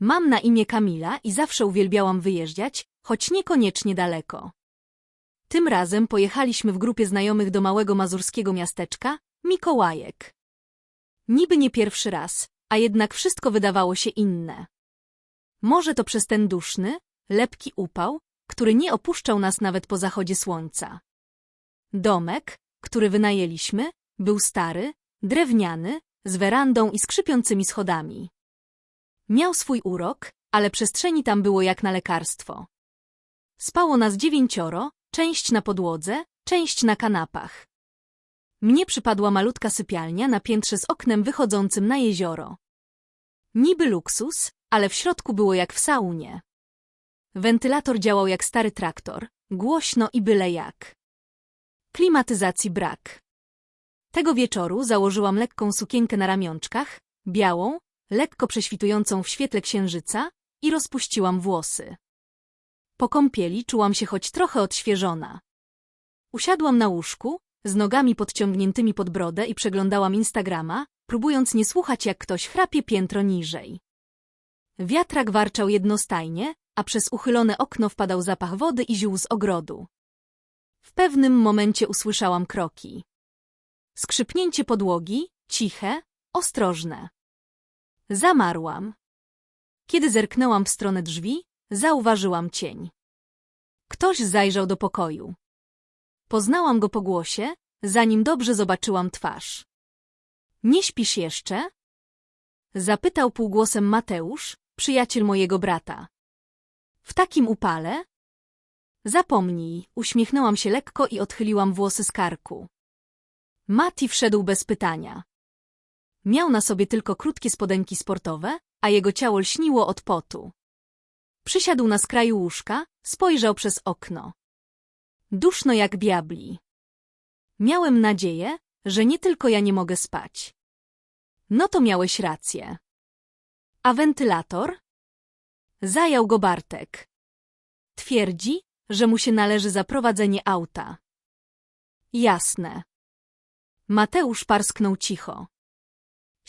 Mam na imię Kamila i zawsze uwielbiałam wyjeżdżać, choć niekoniecznie daleko. Tym razem pojechaliśmy w grupie znajomych do małego mazurskiego miasteczka, Mikołajek. Niby nie pierwszy raz, a jednak wszystko wydawało się inne. Może to przez ten duszny, lepki upał, który nie opuszczał nas nawet po zachodzie słońca. Domek, który wynajęliśmy, był stary, drewniany, z werandą i skrzypiącymi schodami. Miał swój urok, ale przestrzeni tam było jak na lekarstwo. Spało nas dziewięcioro, część na podłodze, część na kanapach. Mnie przypadła malutka sypialnia na piętrze z oknem wychodzącym na jezioro. Niby luksus, ale w środku było jak w saunie. Wentylator działał jak stary traktor, głośno i byle jak. Klimatyzacji brak. Tego wieczoru założyłam lekką sukienkę na ramionczkach, białą, lekko prześwitującą w świetle księżyca i rozpuściłam włosy. Po kąpieli czułam się choć trochę odświeżona. Usiadłam na łóżku, z nogami podciągniętymi pod brodę i przeglądałam Instagrama, próbując nie słuchać jak ktoś chrapie piętro niżej. Wiatrak warczał jednostajnie, a przez uchylone okno wpadał zapach wody i ziół z ogrodu. W pewnym momencie usłyszałam kroki. Skrzypnięcie podłogi, ciche, ostrożne. Zamarłam. Kiedy zerknęłam w stronę drzwi, zauważyłam cień. Ktoś zajrzał do pokoju. Poznałam go po głosie, zanim dobrze zobaczyłam twarz. Nie śpisz jeszcze? Zapytał półgłosem Mateusz, przyjaciel mojego brata. W takim upale? Zapomnij, uśmiechnęłam się lekko i odchyliłam włosy z karku. Mati wszedł bez pytania. Miał na sobie tylko krótkie spodenki sportowe, a jego ciało lśniło od potu. Przysiadł na skraju łóżka, spojrzał przez okno. Duszno jak diabli. Miałem nadzieję, że nie tylko ja nie mogę spać. No to miałeś rację. A wentylator? Zajął go Bartek. Twierdzi, że mu się należy zaprowadzenie auta. Jasne. Mateusz parsknął cicho.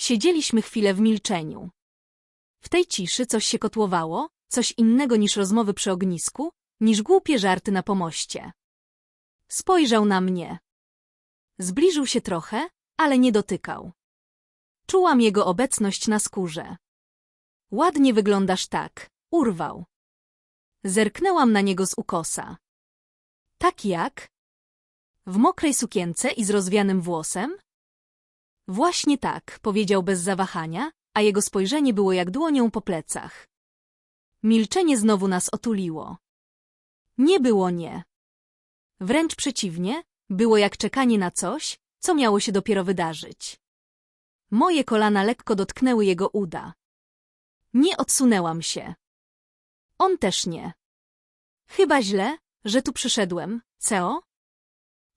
Siedzieliśmy chwilę w milczeniu. W tej ciszy coś się kotłowało, coś innego niż rozmowy przy ognisku, niż głupie żarty na pomoście. Spojrzał na mnie. Zbliżył się trochę, ale nie dotykał. Czułam jego obecność na skórze. Ładnie wyglądasz tak, urwał. Zerknęłam na niego z ukosa. Tak jak? W mokrej sukience i z rozwianym włosem? Właśnie tak, powiedział bez zawahania, a jego spojrzenie było jak dłonią po plecach. Milczenie znowu nas otuliło. Nie było nie. Wręcz przeciwnie, było jak czekanie na coś, co miało się dopiero wydarzyć. Moje kolana lekko dotknęły jego uda. Nie odsunęłam się. On też nie. Chyba źle, że tu przyszedłem, co?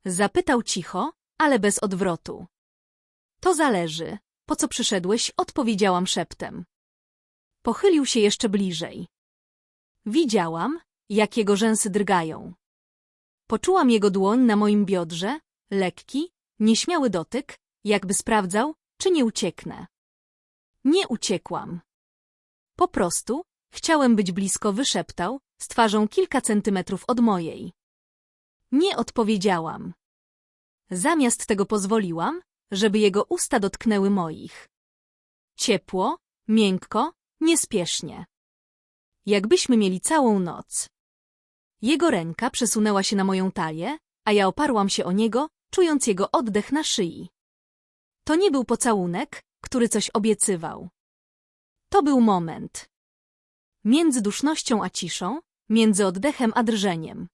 Zapytał cicho, ale bez odwrotu. To zależy. Po co przyszedłeś, odpowiedziałam szeptem. Pochylił się jeszcze bliżej. Widziałam, jak jego rzęsy drgają. Poczułam jego dłoń na moim biodrze, lekki, nieśmiały dotyk, jakby sprawdzał, czy nie ucieknę. Nie uciekłam. Po prostu chciałem być blisko, wyszeptał, z twarzą kilka centymetrów od mojej. Nie odpowiedziałam. Zamiast tego pozwoliłam, żeby jego usta dotknęły moich. Ciepło, miękko, niespiesznie. Jakbyśmy mieli całą noc. Jego ręka przesunęła się na moją talię, a ja oparłam się o niego, czując jego oddech na szyi. To nie był pocałunek, który coś obiecywał. To był moment. Między dusznością a ciszą, między oddechem a drżeniem.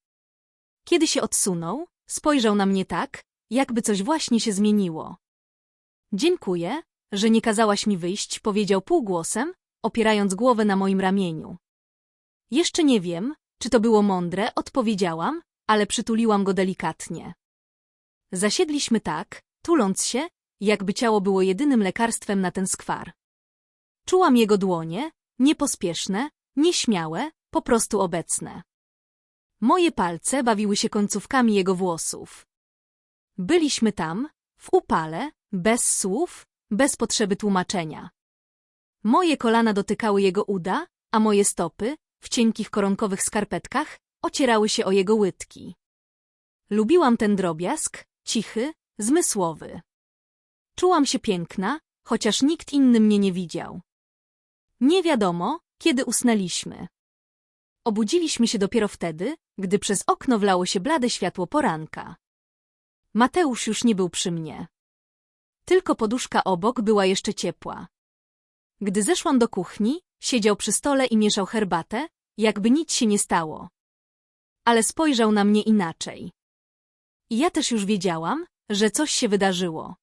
Kiedy się odsunął, spojrzał na mnie tak, jakby coś właśnie się zmieniło. Dziękuję, że nie kazałaś mi wyjść, powiedział półgłosem, opierając głowę na moim ramieniu. Jeszcze nie wiem, czy to było mądre, odpowiedziałam, ale przytuliłam go delikatnie. Zasiedliśmy tak, tuląc się, jakby ciało było jedynym lekarstwem na ten skwar. Czułam jego dłonie, niepospieszne, nieśmiałe, po prostu obecne. Moje palce bawiły się końcówkami jego włosów. Byliśmy tam, w upale, bez słów, bez potrzeby tłumaczenia. Moje kolana dotykały jego uda, a moje stopy, w cienkich koronkowych skarpetkach, ocierały się o jego łydki. Lubiłam ten drobiazg, cichy, zmysłowy. Czułam się piękna, chociaż nikt inny mnie nie widział. Nie wiadomo, kiedy usnęliśmy. Obudziliśmy się dopiero wtedy, gdy przez okno wlało się blade światło poranka. Mateusz już nie był przy mnie. Tylko poduszka obok była jeszcze ciepła. Gdy zeszłam do kuchni, siedział przy stole i mieszał herbatę, jakby nic się nie stało. Ale spojrzał na mnie inaczej. I ja też już wiedziałam, że coś się wydarzyło.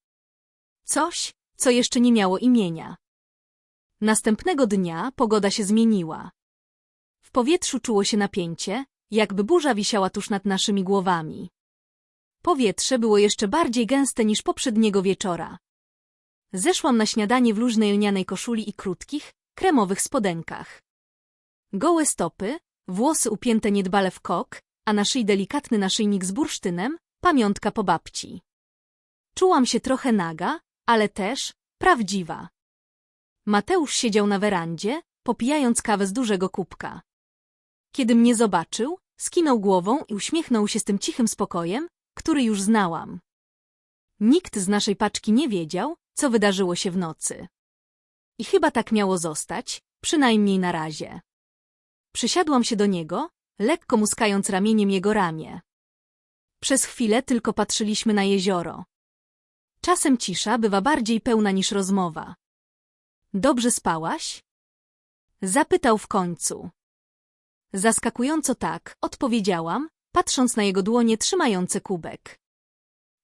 Coś, co jeszcze nie miało imienia. Następnego dnia pogoda się zmieniła. W powietrzu czuło się napięcie, jakby burza wisiała tuż nad naszymi głowami. Powietrze było jeszcze bardziej gęste niż poprzedniego wieczora. Zeszłam na śniadanie w luźnej lnianej koszuli i krótkich, kremowych spodenkach. Gołe stopy, włosy upięte niedbale w kok, a na szyi delikatny naszyjnik z bursztynem, pamiątka po babci. Czułam się trochę naga, ale też prawdziwa. Mateusz siedział na werandzie, popijając kawę z dużego kubka. Kiedy mnie zobaczył, skinął głową i uśmiechnął się z tym cichym spokojem, który już znałam. Nikt z naszej paczki nie wiedział, co wydarzyło się w nocy. I chyba tak miało zostać, przynajmniej na razie. Przysiadłam się do niego, lekko muskając ramieniem jego ramię. Przez chwilę tylko patrzyliśmy na jezioro. Czasem cisza bywa bardziej pełna niż rozmowa. Dobrze spałaś? Zapytał w końcu. Zaskakująco tak, odpowiedziałam, patrząc na jego dłonie trzymające kubek.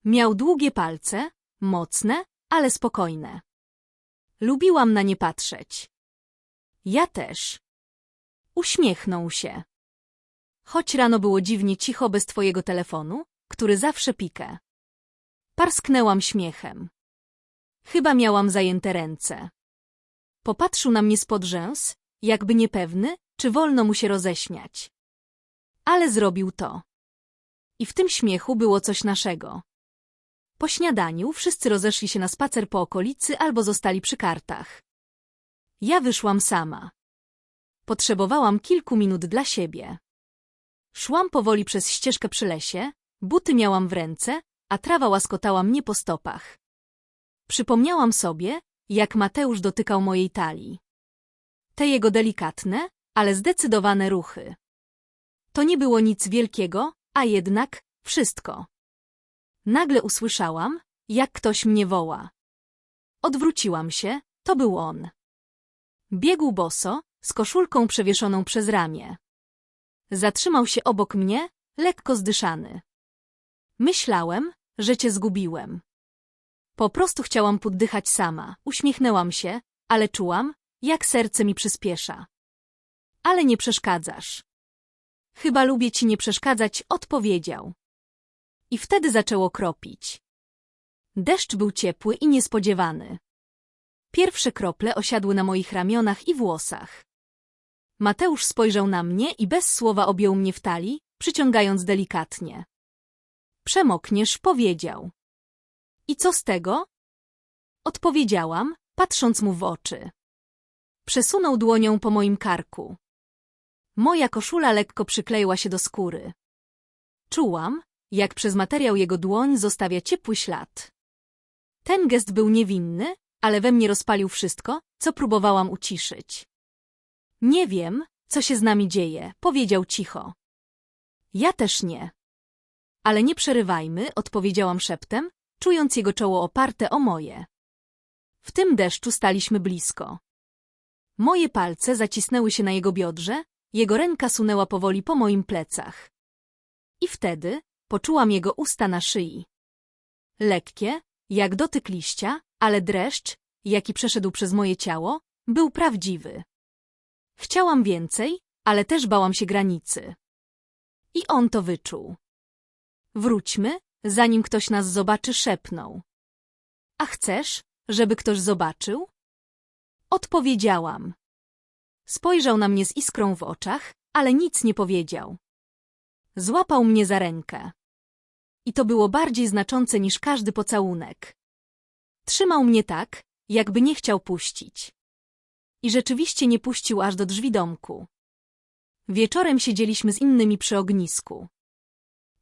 Miał długie palce, mocne, ale spokojne. Lubiłam na nie patrzeć. Ja też. Uśmiechnął się. Choć rano było dziwnie cicho bez twojego telefonu, który zawsze pikę. Parsknęłam śmiechem. Chyba miałam zajęte ręce. Popatrzył na mnie spod rzęs, jakby niepewny, czy wolno mu się roześmiać. Ale zrobił to. I w tym śmiechu było coś naszego. Po śniadaniu wszyscy rozeszli się na spacer po okolicy albo zostali przy kartach. Ja wyszłam sama. Potrzebowałam kilku minut dla siebie. Szłam powoli przez ścieżkę przy lesie, buty miałam w ręce, a trawa łaskotała mnie po stopach. Przypomniałam sobie, jak Mateusz dotykał mojej talii. Te jego delikatne, ale zdecydowane ruchy. To nie było nic wielkiego, a jednak wszystko. Nagle usłyszałam, jak ktoś mnie woła. Odwróciłam się, to był on. Biegł boso, z koszulką przewieszoną przez ramię. Zatrzymał się obok mnie, lekko zdyszany. Myślałem, że cię zgubiłem. Po prostu chciałam poddychać sama, uśmiechnęłam się, ale czułam, jak serce mi przyspiesza. Ale nie przeszkadzasz. Chyba lubię ci nie przeszkadzać, odpowiedział. I wtedy zaczęło kropić. Deszcz był ciepły i niespodziewany. Pierwsze krople osiadły na moich ramionach i włosach. Mateusz spojrzał na mnie i bez słowa objął mnie w talii, przyciągając delikatnie. Przemokniesz, powiedział. I co z tego? Odpowiedziałam, patrząc mu w oczy. Przesunął dłonią po moim karku. Moja koszula lekko przykleiła się do skóry. Czułam, jak przez materiał jego dłoń zostawia ciepły ślad. Ten gest był niewinny, ale we mnie rozpalił wszystko, co próbowałam uciszyć. Nie wiem, co się z nami dzieje, powiedział cicho. Ja też nie. Ale nie przerywajmy, odpowiedziałam szeptem, czując jego czoło oparte o moje. W tym deszczu staliśmy blisko. Moje palce zacisnęły się na jego biodrze, jego ręka sunęła powoli po moim plecach. I wtedy poczułam jego usta na szyi. Lekkie, jak dotyk liścia, ale dreszcz, jaki przeszedł przez moje ciało, był prawdziwy. Chciałam więcej, ale też bałam się granicy. I on to wyczuł. Wróćmy, zanim ktoś nas zobaczy, szepnął. A chcesz, żeby ktoś zobaczył? Odpowiedziałam. Spojrzał na mnie z iskrą w oczach, ale nic nie powiedział. Złapał mnie za rękę. I to było bardziej znaczące niż każdy pocałunek. Trzymał mnie tak, jakby nie chciał puścić. i rzeczywiście nie puścił aż do drzwi domku. Wieczorem siedzieliśmy z innymi przy ognisku.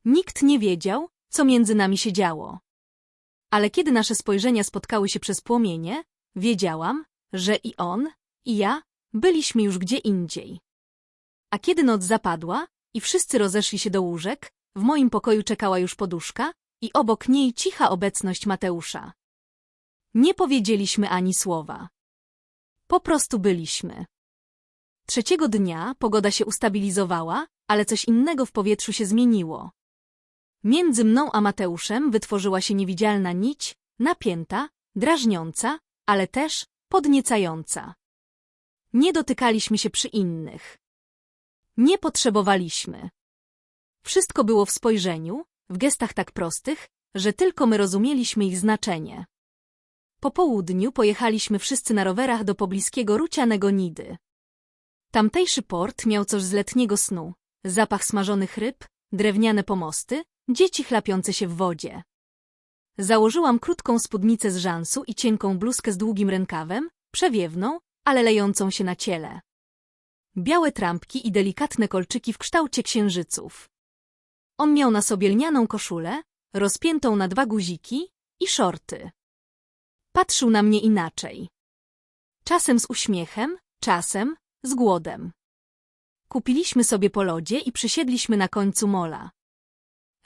Nikt nie wiedział, co między nami się działo. Ale kiedy nasze spojrzenia spotkały się przez płomienie, wiedziałam, że i on, i ja byliśmy już gdzie indziej. A kiedy noc zapadła i wszyscy rozeszli się do łóżek, w moim pokoju czekała już poduszka i obok niej cicha obecność Mateusza. Nie powiedzieliśmy ani słowa. Po prostu byliśmy. Trzeciego dnia pogoda się ustabilizowała, ale coś innego w powietrzu się zmieniło. Między mną a Mateuszem wytworzyła się niewidzialna nić, napięta, drażniąca, ale też podniecająca. Nie dotykaliśmy się przy innych. Nie potrzebowaliśmy. Wszystko było w spojrzeniu, w gestach tak prostych, że tylko my rozumieliśmy ich znaczenie. Po południu pojechaliśmy wszyscy na rowerach do pobliskiego rucianego Nidy. Tamtejszy port miał coś z letniego snu, zapach smażonych ryb, drewniane pomosty, dzieci chlapiące się w wodzie. Założyłam krótką spódnicę z żansu i cienką bluzkę z długim rękawem, przewiewną, ale lejącą się na ciele. Białe trampki i delikatne kolczyki w kształcie księżyców. On miał na sobie lnianą koszulę, rozpiętą na dwa guziki i szorty. Patrzył na mnie inaczej. Czasem z uśmiechem, czasem z głodem. Kupiliśmy sobie po lodzie i przysiedliśmy na końcu mola.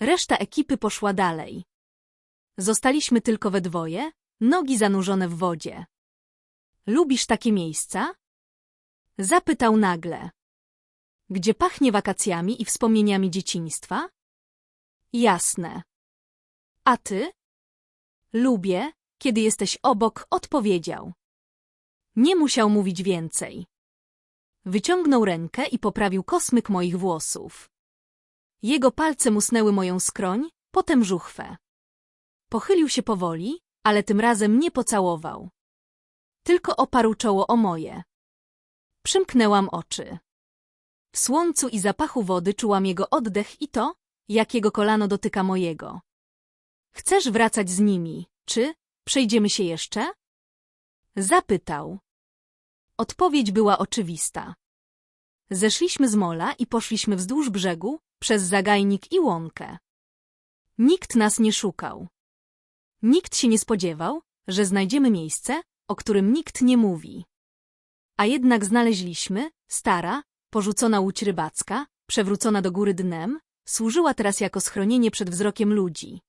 Reszta ekipy poszła dalej. Zostaliśmy tylko we dwoje, nogi zanurzone w wodzie. Lubisz takie miejsca? Zapytał nagle. Gdzie pachnie wakacjami i wspomnieniami dzieciństwa? Jasne. A ty? Lubię, kiedy jesteś obok, odpowiedział. Nie musiał mówić więcej. Wyciągnął rękę i poprawił kosmyk moich włosów. Jego palce musnęły moją skroń, potem żuchwę. Pochylił się powoli, ale tym razem nie pocałował. Tylko oparł czoło o moje. Przymknęłam oczy. W słońcu i zapachu wody czułam jego oddech i to, jak jego kolano dotyka mojego. Chcesz wracać z nimi, czy przejdziemy się jeszcze? Zapytał. Odpowiedź była oczywista. Zeszliśmy z mola i poszliśmy wzdłuż brzegu, przez zagajnik i łąkę. Nikt nas nie szukał. Nikt się nie spodziewał, że znajdziemy miejsce, o którym nikt nie mówi. A jednak znaleźliśmy, stara, porzucona łódź rybacka, przewrócona do góry dnem, służyła teraz jako schronienie przed wzrokiem ludzi.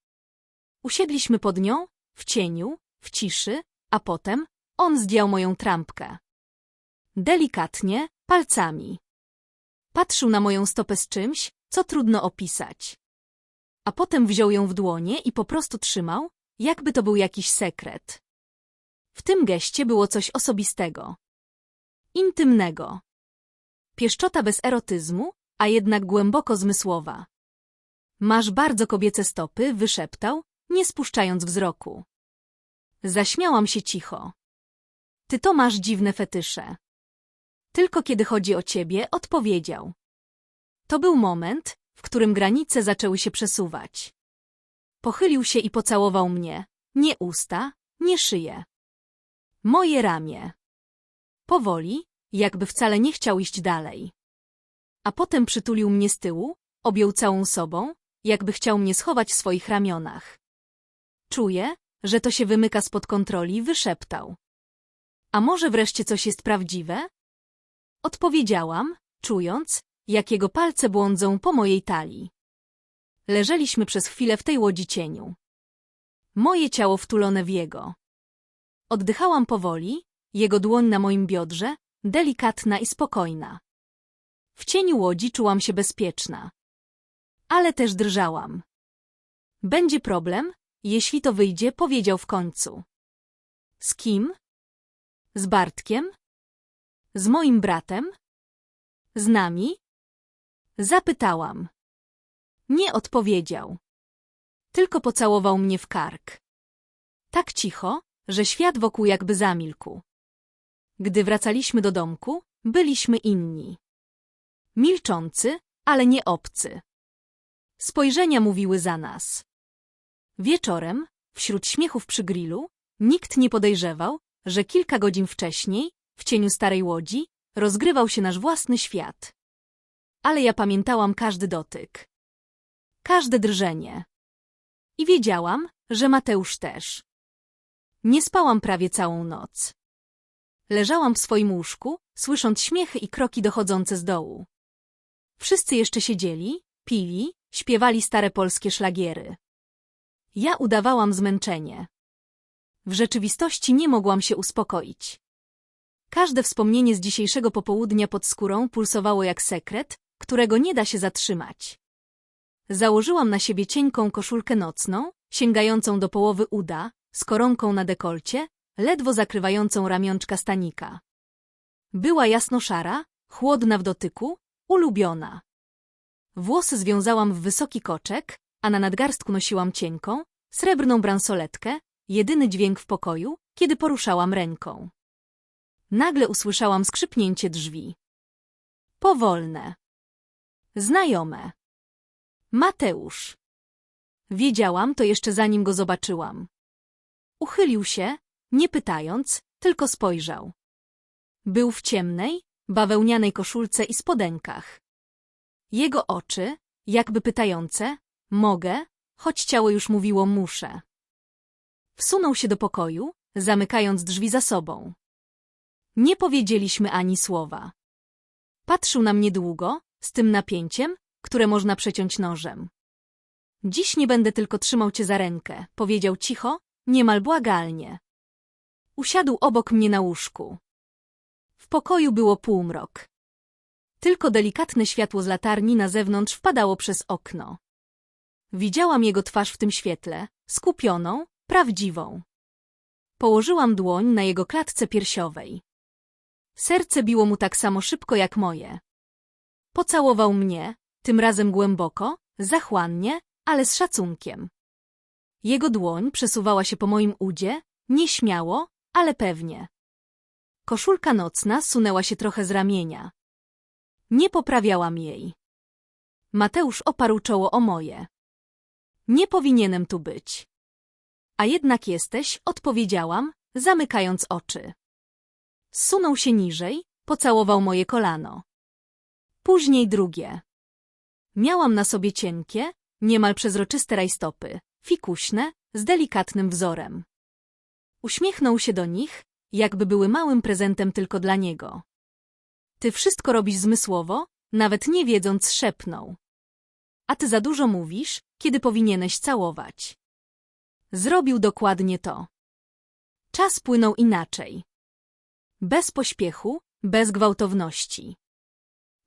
Usiedliśmy pod nią, w cieniu, w ciszy, a potem on zdjął moją trampkę. Delikatnie, palcami. Patrzył na moją stopę z czymś, co trudno opisać. A potem wziął ją w dłonie i po prostu trzymał, jakby to był jakiś sekret. W tym geście było coś osobistego. Intymnego. Pieszczota bez erotyzmu, a jednak głęboko zmysłowa. Masz bardzo kobiece stopy, wyszeptał, nie spuszczając wzroku. Zaśmiałam się cicho. Ty to masz dziwne fetysze. Tylko kiedy chodzi o ciebie, odpowiedział. To był moment, w którym granice zaczęły się przesuwać. Pochylił się i pocałował mnie. Nie usta, nie szyję. Moje ramię. Powoli, jakby wcale nie chciał iść dalej. A potem przytulił mnie z tyłu, objął całą sobą, jakby chciał mnie schować w swoich ramionach. Czuję, że to się wymyka spod kontroli, wyszeptał. A może wreszcie coś jest prawdziwe? Odpowiedziałam, czując, jak jego palce błądzą po mojej talii. Leżeliśmy przez chwilę w tej łodzi cieniu. Moje ciało wtulone w jego. Oddychałam powoli, jego dłoń na moim biodrze, delikatna i spokojna. W cieniu łodzi czułam się bezpieczna. Ale też drżałam. Będzie problem, jeśli to wyjdzie, powiedział w końcu. Z kim? Z Bartkiem? Z moim bratem? Z nami? Zapytałam. Nie odpowiedział. Tylko pocałował mnie w kark. Tak cicho, że świat wokół jakby zamilkł. Gdy wracaliśmy do domku, byliśmy inni. Milczący, ale nie obcy. Spojrzenia mówiły za nas. Wieczorem, wśród śmiechów przy grillu, nikt nie podejrzewał, że kilka godzin wcześniej w cieniu starej łodzi, rozgrywał się nasz własny świat. Ale ja pamiętałam każdy dotyk. Każde drżenie. I wiedziałam, że Mateusz też. Nie spałam prawie całą noc. Leżałam w swoim łóżku, słysząc śmiechy i kroki dochodzące z dołu. Wszyscy jeszcze siedzieli, pili, śpiewali stare polskie szlagiery. Ja udawałam zmęczenie. W rzeczywistości nie mogłam się uspokoić. Każde wspomnienie z dzisiejszego popołudnia pod skórą pulsowało jak sekret, którego nie da się zatrzymać. Założyłam na siebie cienką koszulkę nocną, sięgającą do połowy uda, z koronką na dekolcie, ledwo zakrywającą ramionczka stanika. Była jasno-szara, chłodna w dotyku, ulubiona. Włosy związałam w wysoki koczek, a na nadgarstku nosiłam cienką, srebrną bransoletkę, jedyny dźwięk w pokoju, kiedy poruszałam ręką. Nagle usłyszałam skrzypnięcie drzwi. Powolne. Znajome. Mateusz. Wiedziałam to jeszcze zanim go zobaczyłam. Uchylił się, nie pytając, tylko spojrzał. Był w ciemnej, bawełnianej koszulce i spodenkach. Jego oczy, jakby pytające, mogę, choć ciało już mówiło muszę. Wsunął się do pokoju, zamykając drzwi za sobą. Nie powiedzieliśmy ani słowa. Patrzył na mnie długo, z tym napięciem, które można przeciąć nożem. Dziś nie będę tylko trzymał cię za rękę, powiedział cicho, niemal błagalnie. Usiadł obok mnie na łóżku. W pokoju było półmrok. Tylko delikatne światło z latarni na zewnątrz wpadało przez okno. Widziałam jego twarz w tym świetle, skupioną, prawdziwą. Położyłam dłoń na jego klatce piersiowej. Serce biło mu tak samo szybko jak moje. Pocałował mnie, tym razem głęboko, zachłannie, ale z szacunkiem. Jego dłoń przesuwała się po moim udzie, nieśmiało, ale pewnie. Koszulka nocna sunęła się trochę z ramienia. Nie poprawiałam jej. Mateusz oparł czoło o moje. Nie powinienem tu być. A jednak jesteś, odpowiedziałam, zamykając oczy. Zsunął się niżej, pocałował moje kolano. Później drugie. Miałam na sobie cienkie, niemal przezroczyste rajstopy, fikuśne, z delikatnym wzorem. Uśmiechnął się do nich, jakby były małym prezentem tylko dla niego. Ty wszystko robisz zmysłowo, nawet nie wiedząc szepnął. A ty za dużo mówisz, kiedy powinieneś całować. Zrobił dokładnie to. Czas płynął inaczej. Bez pośpiechu, bez gwałtowności.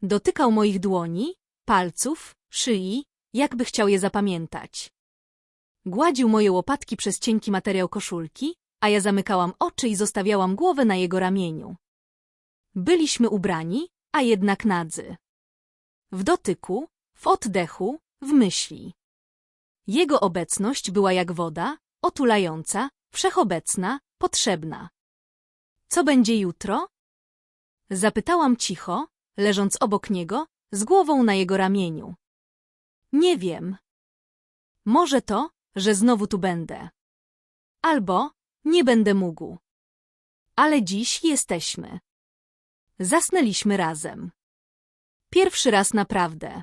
Dotykał moich dłoni, palców, szyi, jakby chciał je zapamiętać. Gładził moje łopatki przez cienki materiał koszulki, a ja zamykałam oczy i zostawiałam głowę na jego ramieniu. Byliśmy ubrani, a jednak nadzy. W dotyku, w oddechu, w myśli. Jego obecność była jak woda, otulająca, wszechobecna, potrzebna. Co będzie jutro? Zapytałam cicho, leżąc obok niego, z głową na jego ramieniu. Nie wiem. Może to, że znowu tu będę. Albo nie będę mógł. Ale dziś jesteśmy. Zasnęliśmy razem. Pierwszy raz naprawdę.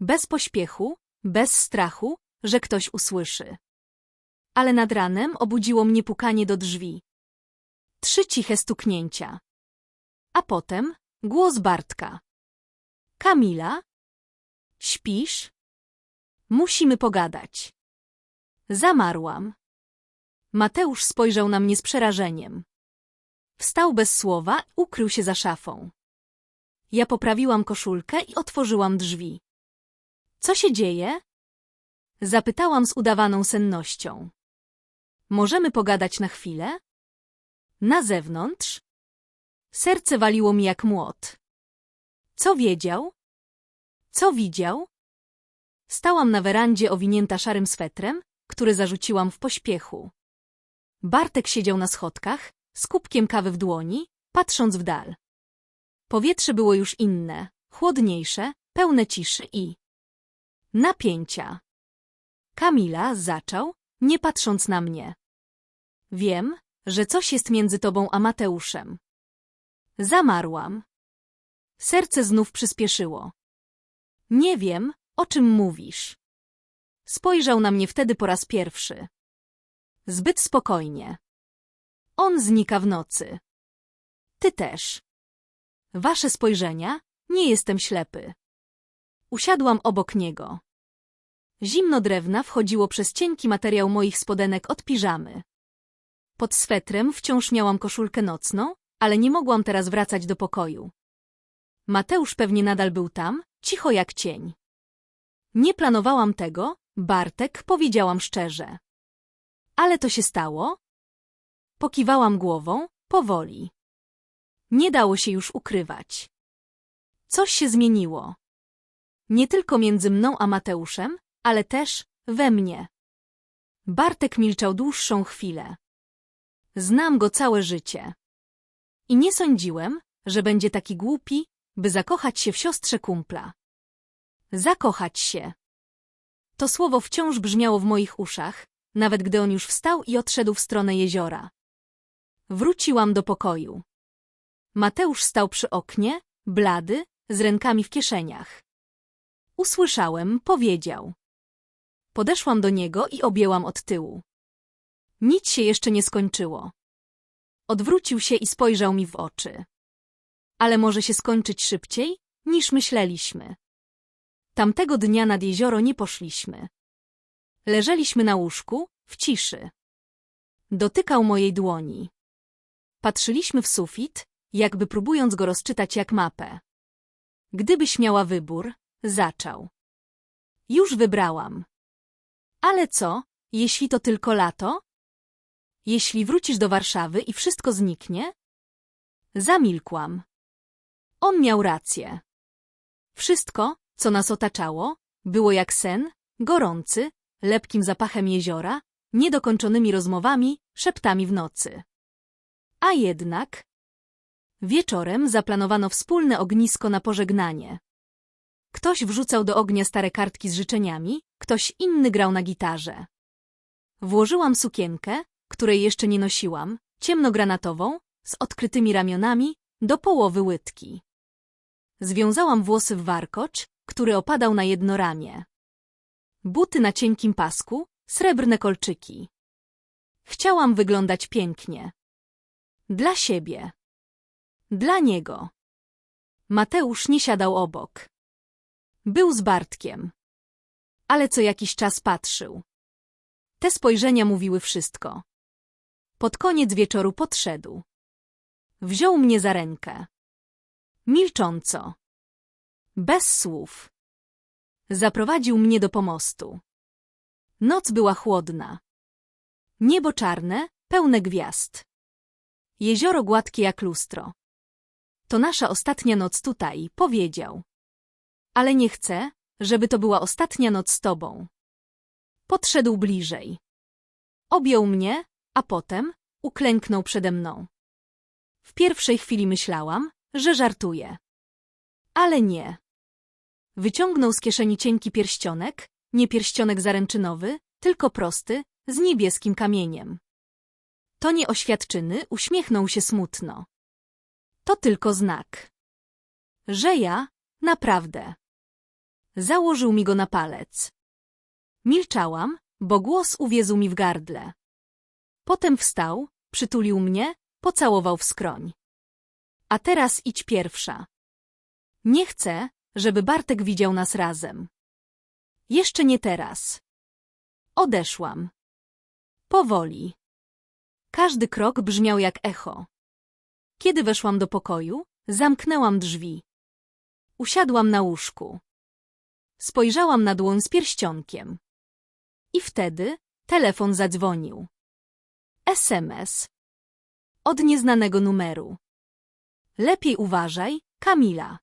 Bez pośpiechu, bez strachu, że ktoś usłyszy. Ale nad ranem obudziło mnie pukanie do drzwi. Trzy ciche stuknięcia. A potem głos Bartka. Kamila? Śpisz? Musimy pogadać. Zamarłam. Mateusz spojrzał na mnie z przerażeniem. Wstał bez słowa, ukrył się za szafą. Ja poprawiłam koszulkę i otworzyłam drzwi. Co się dzieje? Zapytałam z udawaną sennością. Możemy pogadać na chwilę? Na zewnątrz? Serce waliło mi jak młot. Co wiedział? Co widział? Stałam na werandzie owinięta szarym swetrem, który zarzuciłam w pośpiechu. Bartek siedział na schodkach, z kubkiem kawy w dłoni, patrząc w dal. Powietrze było już inne, chłodniejsze, pełne ciszy i napięcia. Kamila zaczął, nie patrząc na mnie. Wiem, że coś jest między tobą a Mateuszem. Zamarłam. Serce znów przyspieszyło. Nie wiem, o czym mówisz. Spojrzał na mnie wtedy po raz pierwszy. Zbyt spokojnie. On znika w nocy. Ty też. Wasze spojrzenia? Nie jestem ślepy. Usiadłam obok niego. Zimno drewna wchodziło przez cienki materiał moich spodenek od piżamy. Pod swetrem wciąż miałam koszulkę nocną, ale nie mogłam teraz wracać do pokoju. Mateusz pewnie nadal był tam, cicho jak cień. Nie planowałam tego, Bartek, powiedziałam szczerze. Ale to się stało? Pokiwałam głową, powoli. Nie dało się już ukrywać. Coś się zmieniło. Nie tylko między mną a Mateuszem, ale też we mnie. Bartek milczał dłuższą chwilę. Znam go całe życie. I nie sądziłem, że będzie taki głupi, by zakochać się w siostrze kumpla. Zakochać się. To słowo wciąż brzmiało w moich uszach, nawet gdy on już wstał i odszedł w stronę jeziora. Wróciłam do pokoju. Mateusz stał przy oknie, blady, z rękami w kieszeniach. Usłyszałem, powiedział. Podeszłam do niego i objęłam od tyłu. Nic się jeszcze nie skończyło. Odwrócił się i spojrzał mi w oczy. Ale może się skończyć szybciej, niż myśleliśmy. Tamtego dnia nad jezioro nie poszliśmy. Leżeliśmy na łóżku, w ciszy. Dotykał mojej dłoni. Patrzyliśmy w sufit, jakby próbując go rozczytać jak mapę. Gdybyś miała wybór, zaczął. Już wybrałam. Ale co, jeśli to tylko lato? Jeśli wrócisz do Warszawy i wszystko zniknie? Zamilkłam. On miał rację. Wszystko, co nas otaczało, było jak sen, gorący, lepkim zapachem jeziora, niedokończonymi rozmowami, szeptami w nocy. A jednak... Wieczorem zaplanowano wspólne ognisko na pożegnanie. Ktoś wrzucał do ognia stare kartki z życzeniami, ktoś inny grał na gitarze. Włożyłam sukienkę, której jeszcze nie nosiłam, ciemnogranatową, z odkrytymi ramionami, do połowy łydki. Związałam włosy w warkocz, który opadał na jedno ramię. Buty na cienkim pasku, srebrne kolczyki. Chciałam wyglądać pięknie. Dla siebie. Dla niego. Mateusz nie siadał obok. Był z Bartkiem. Ale co jakiś czas patrzył. Te spojrzenia mówiły wszystko. Pod koniec wieczoru podszedł. Wziął mnie za rękę. Milcząco. Bez słów. Zaprowadził mnie do pomostu. Noc była chłodna. Niebo czarne, pełne gwiazd. Jezioro gładkie jak lustro. To nasza ostatnia noc tutaj, powiedział. Ale nie chcę, żeby to była ostatnia noc z tobą. Podszedł bliżej. Objął mnie, a potem uklęknął przede mną. W pierwszej chwili myślałam, że żartuje. Ale nie. Wyciągnął z kieszeni cienki pierścionek, nie pierścionek zaręczynowy, tylko prosty, z niebieskim kamieniem. To nie oświadczyny, uśmiechnął się smutno. To tylko znak. Że ja, naprawdę. Założył mi go na palec. Milczałam, bo głos uwiezł mi w gardle. Potem wstał, przytulił mnie, pocałował w skroń. A teraz idź pierwsza. Nie chcę, żeby Bartek widział nas razem. Jeszcze nie teraz. Odeszłam. Powoli. Każdy krok brzmiał jak echo. Kiedy weszłam do pokoju, zamknęłam drzwi. Usiadłam na łóżku. Spojrzałam na dłoń z pierścionkiem. I wtedy telefon zadzwonił. SMS. Od nieznanego numeru. Lepiej uważaj, Kamila.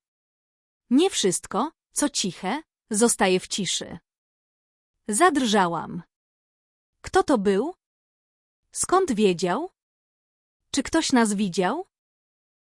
Nie wszystko, co ciche, zostaje w ciszy. Zadrżałam. Kto to był? Skąd wiedział? Czy ktoś nas widział?